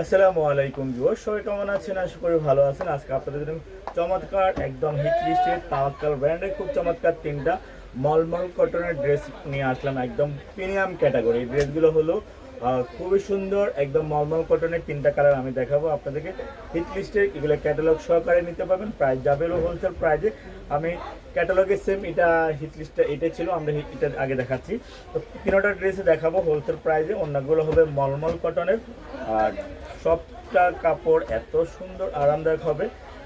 আসসালামু আলাইকুম ভিউয়ার সবাই কেমন আছেন? আশা করি ভালো আছেন। আজকে আপনাদের চমৎকার, একদম হিট লিস্টের তাওয়াক্কাল ব্র্যান্ডের খুব চমৎকার তিনটা মলমল কটনের ড্রেস নিয়ে আসলাম, একদম প্রিমিয়াম ক্যাটাগরি ড্রেসগুলো হলো খুবই সুন্দর, একদম মলমল কটনের তিনটা কালার আমি দেখাবো আপনাদেরকে। হিট লিস্টের এগুলো ক্যাটালগ সহকারে নিতে পারবেন। প্রাইস যাবে হলো হোলসেল প্রাইজে আমি ক্যাটালগের সেম এটা হিট লিস্টটা এটা ছিল, আমরা এটা আগে দেখাচ্ছি। তো তিনোটা ড্রেসে দেখাবো হোলসেল প্রাইজে অন্যগুলো হবে মলমল কটনের আর সবটা কাপড় এত সুন্দর আরামদায়ক হবে।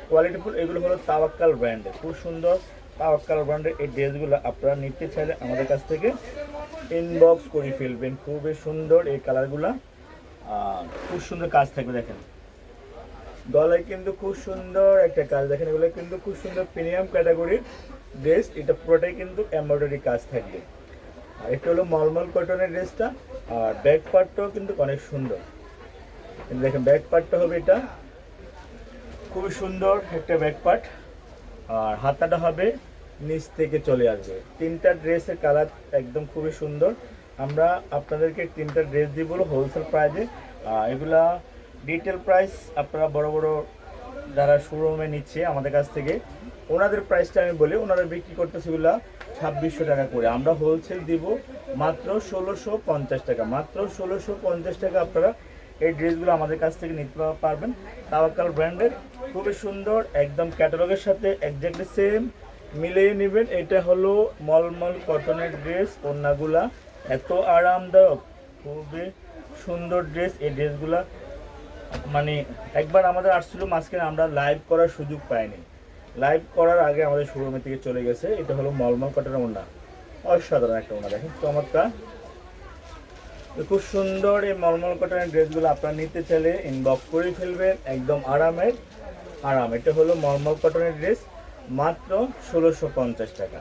কোয়ালিটিফুল এগুলো হলো তাওয়াক্কাল ব্র্যান্ডের খুব সুন্দর তাওয়াক্কাল ব্র্যান্ডের এই ড্রেসগুলো আপনারা নিতে চাইলে আমাদের কাছ থেকে ইনবক্স করে ফেলবেন। খুবই সুন্দর এই কালারগুলো। খুব সুন্দর কাজ থাকবে, দেখেন। গলায় কিন্তু খুব সুন্দর একটা কাজ। দেখেন, এগুলো কিন্তু খুব সুন্দর প্রিমিয়াম ক্যাটাগরির ড্রেস এটা পুরোটাই কিন্তু এমব্রয়ডারি কাজ থাকবে। আর এটা হলো মলমল কটনের ড্রেসটা আর ব্যাক পার্টটাও কিন্তু অনেক সুন্দর। দেখেন ব্যাক পার্টটা হবে এটা। খুবই সুন্দর একটা ব্যাক পার্ট আর হাতাটা হবে নিচ থেকে চলে আসবে। তিনটা ড্রেসের কালার একদম খুবই সুন্দর। আমরা আপনাদেরকে তিনটা ড্রেস দিব হোলসেল প্রাইজে এগুলা ডিটেল প্রাইস আপনারা বড় বড় যারা শোরুমে নিচ্ছে আমাদের কাছ থেকে, ওনাদের প্রাইসটা আমি বলি, ওনারা বিক্রি করতেছে এগুলা ছাব্বিশশো টাকা করে। আমরা হোলসেল দিব মাত্র ষোলোশো পঞ্চাশ টাকা। মাত্র ষোলোশো পঞ্চাশ টাকা আপনারা এই ড্রেসগুলো আমাদের কাছ থেকে নিতে পারবেন। তাওয়াক্কাল ব্র্যান্ডের খুবই সুন্দর, একদম ক্যাটালগের সাথে একজাক্টলি সেম মিলিয়ে নেবেন, এটা হলো মলমল কটনের ড্রেস কন্যাগুলা এত আরামদায়ক। খুবই সুন্দর ড্রেস এই ড্রেসগুলা মানে একবার আমাদের আসছিল মাঝখানে, আমরা লাইভ করার সুযোগ পাইনি। লাইভ করার আগে আমাদের শোরুমে থেকে চলে গেছে, এটা হলো মলমল কটনের ওনা অসাধারণ একটা ওনা দেখেন, চমৎকার। খুব সুন্দর এই মলমল কটনের ড্রেসগুলো আপনারা নিতে চাইলে ইনবক্স করে ফেলবেন, একদম আরামের, আরাম। এটা হলো মলমল কটনের ড্রেস, মাত্র ষোলোশো পঞ্চাশ টাকা।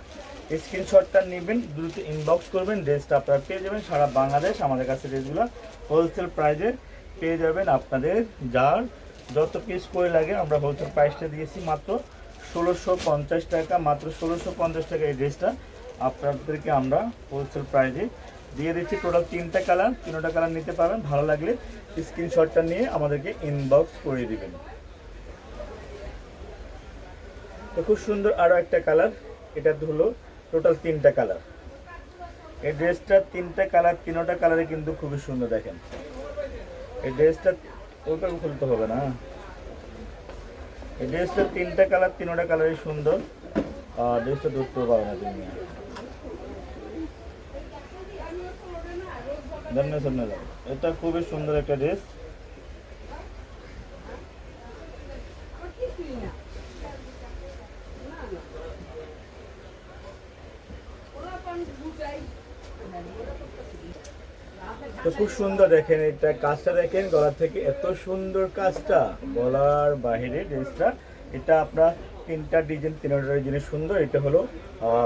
স্ক্রিনশটটা নেবেন, দ্রুত ইনবক্স করবেন, ড্রেসটা আপনারা পেয়ে যাবেন সারা বাংলাদেশ। আমাদের কাছে ড্রেসগুলো হোলসেল প্রাইজে পেয়ে যাবেন আপনাদের, যার যত পিস করে লাগে, আমরা হোলসেল প্রাইসটা দিয়েছি মাত্র ষোলোশো পঞ্চাশ টাকা, মাত্র ষোলোশো পঞ্চাশ টাকা এই ড্রেসটা। আপনাদেরকে আমরা হোলসেল প্রাইজে দিয়ে দিচ্ছি টোটাল তিনটা কালার তিনটা কালার নিতে পারবেন, ভালো লাগলে স্ক্রিনশটটা নিয়ে আমাদেরকে ইনবক্স করে দিবেন। তো খুব সুন্দর আরও একটা কালার, এটা হলো টোটাল তিনটা কালার। এই ড্রেসটার তিনটা কালার, তিনটা কালারে কিন্তু খুবই সুন্দর দেখেন। এই ড্রেসটা ওইভাবে খুলতে হবে না। এই ড্রেসটা তিনটা কালার, তিনটা কালারই সুন্দর। আর ড্রেসটা ধরতে পারবে না তুমি এটা খুবই সুন্দর একটা ড্রেস খুব সুন্দর দেখেন এটা কাজটা দেখেন, গলার থেকে এত সুন্দর কাজটা। গলার বাহিরে ড্রেসটা এটা আপনার তিনটা ডিজাইন তিনটা ডিজাইনের সুন্দর। এটা হলো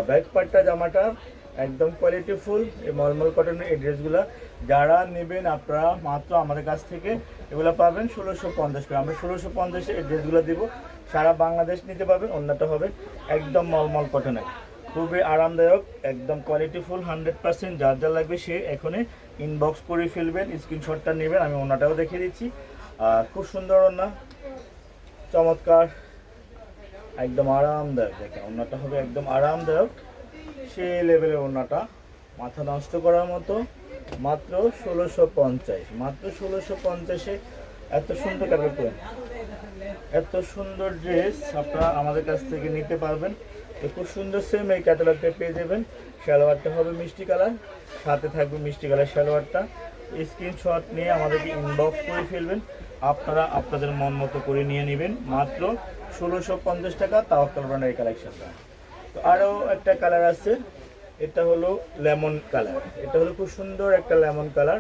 ব্যাক পার্টটা জামাটা একদম কোয়ালিটিফুল এই মলমল কটনের এই ড্রেসগুলো যারা নেবেন আপনারা মাত্র আমাদের কাছ থেকে, এগুলো পাবেন ষোলোশো পঞ্চাশ করে। আমরা ষোলোশো পঞ্চাশে এই ড্রেসগুলো দেবো। সারা বাংলাদেশ নিতে পারবেন, অন্যটা হবে একদম মলমল কটনের খুবই আরামদায়ক, একদম কোয়ালিটি ফুল হান্ড্রেড পার্সেন্ট যার যা লাগবে সে এখনই ইনবক্স করে ফেলবেন স্ক্রিনশটটা নেবেন, আমি ওনাটাও দেখিয়ে দিচ্ছি। খুব সুন্দর ওনা চমৎকার, একদম আরামদায়ক। দেখেন ওনাটা হবে একদম আরামদায়ক। সে লেভেলের ওনাটা মাথা নষ্ট করার মতো মাত্র ষোলোশো পঞ্চাশ। মাত্র ষোলোশো পঞ্চাশে এত সুন্দর করে এত সুন্দর ড্রেস আপনারা আমাদের কাছ থেকে নিতে পারবেন। খুব সুন্দর সেম এই ক্যাটালগটা পেয়ে যাবেন। সালোয়ারটা হবে মিষ্টি কালার, সাথে থাকবে মিষ্টি কালার সালোয়ারটা। স্ক্রিনশট নিয়ে আমাদেরকে ইনবক্স করে ফেলবেন। আপনারা আপনাদের মন মতো করে নিয়ে নেবেন। মাত্র ষোলোশো পঞ্চাশ টাকা তাওয়াক্কাল ব্র্যান্ডের এই কালেকশনটা আরও একটা কালার আছে, এটা হলো লেমন কালার এটা হলো খুব সুন্দর একটা লেমন কালার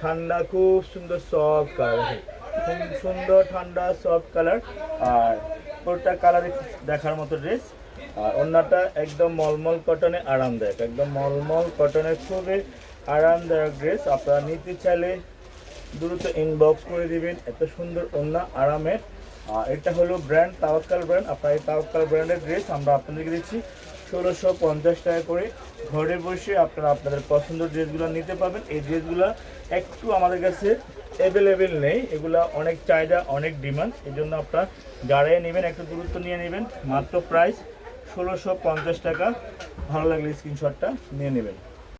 ঠান্ডা, খুব সুন্দর সফট কালার খুব সুন্দর ঠান্ডা সফট কালার আর পুরোটা কালারে দেখার মতো ড্রেস আর অন্যটা একদম মলমল কটনে আরামদায়ক। একদম মলমল কটনের খুবই আরামদায়ক ড্রেস আপনারা নিতে চাইলে দ্রুত ইনবক্স করে দিবেন। এত সুন্দর অন্য আরামের। আর এটা হলো ব্র্যান্ড তাওয়াক্কাল ব্র্যান্ড আপনার এই তাওয়াক্কাল ব্র্যান্ডের ড্রেস আমরা আপনাদেরকে দিচ্ছি ষোলোশো পঞ্চাশ টাকা করে। ঘরে বসে আপনারা আপনাদের পছন্দের ড্রেসগুলো নিতে পারবেন। এই ড্রেসগুলো একটু আমাদের কাছে অ্যাভেলেবেল নেই। এগুলা অনেক চাহিদা, অনেক ডিমান্ড এই জন্য আপনারা যারাই নেবেন, একটু গুরুত্ব নিয়ে নেবেন। মাত্র প্রাইস ষোলোশো পঞ্চাশ টাকা। ভালো লাগলে স্ক্রিনশটটা নিয়ে নেবেন।